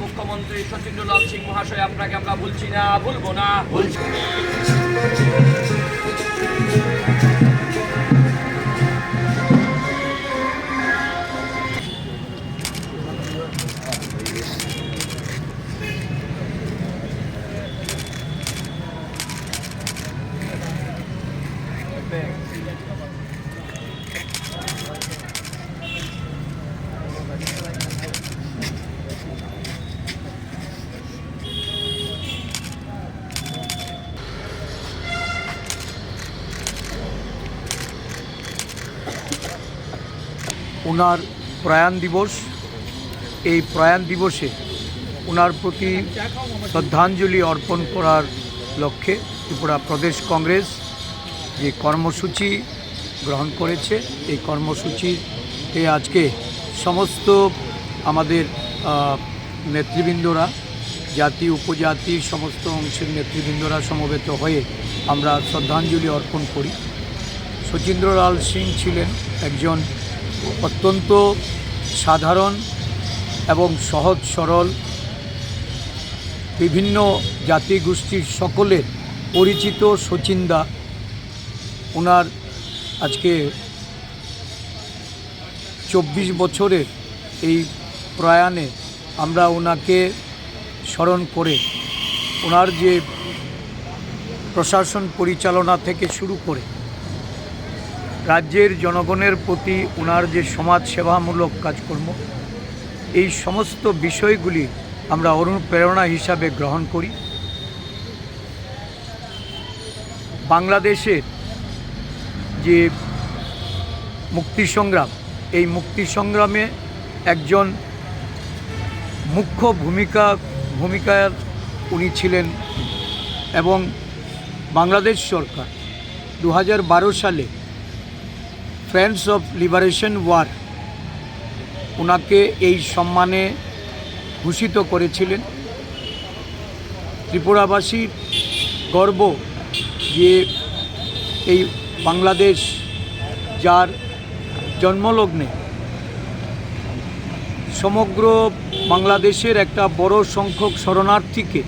মুখ্যমন্ত্রী সচিন্দ্রলাল সিং মহাশয় আপনাকে আমরা ভুলছি না ভুলবো না। ওনার প্রয়াণ দিবস, এই প্রয়াণ দিবসে ওনার প্রতি শ্রদ্ধাঞ্জলি অর্পণ করার লক্ষ্যে ত্রিপুরা প্রদেশ কংগ্রেস যে কর্মসূচি গ্রহণ করেছে, এই কর্মসূচিতে আজকে সমস্ত আমাদের নেতৃবৃন্দরা, জাতি, উপজাতি, সমস্ত অংশের নেতৃবৃন্দরা সমবেত হয়ে আমরা শ্রদ্ধাঞ্জলি অর্পণ করি। শচীন্দ্রলাল সিং ছিলেন একজন অত্যন্ত সাধারণ এবং সহজ সরল বিভিন্ন জাতিগোষ্ঠীর সকলের পরিচিত সচিন্দা। ওনার আজকে চব্বিশ বছরের এই প্রয়াণে আমরা ওনাকে স্মরণ করে ওনার যে প্রশাসন পরিচালনা থেকে শুরু করে রাজ্যের জনগণের প্রতি ওনার যে সমাজ সেবামূলক কাজকর্ম, এই সমস্ত বিষয়গুলি আমরা অনুপ্রেরণা হিসাবে গ্রহণ করি। বাংলাদেশের যে মুক্তি সংগ্রাম এই মুক্তি সংগ্রামে একজন মুখ্য ভূমিকা ভূমিকার উনি ছিলেন এবং বাংলাদেশ সরকার দু হাজার বারো সালে ফ্রেন্ডস অফ লিবারেশন ওয়ার ওনাকে এই সম্মানে ভূষিত করেছিলেন। ত্রিপুরাবাসীর গর্ব যে এই বাংলাদেশ, যার জন্মলগ্নে সমগ্র বাংলাদেশের একটা বড় সংখ্যক শরণার্থীকে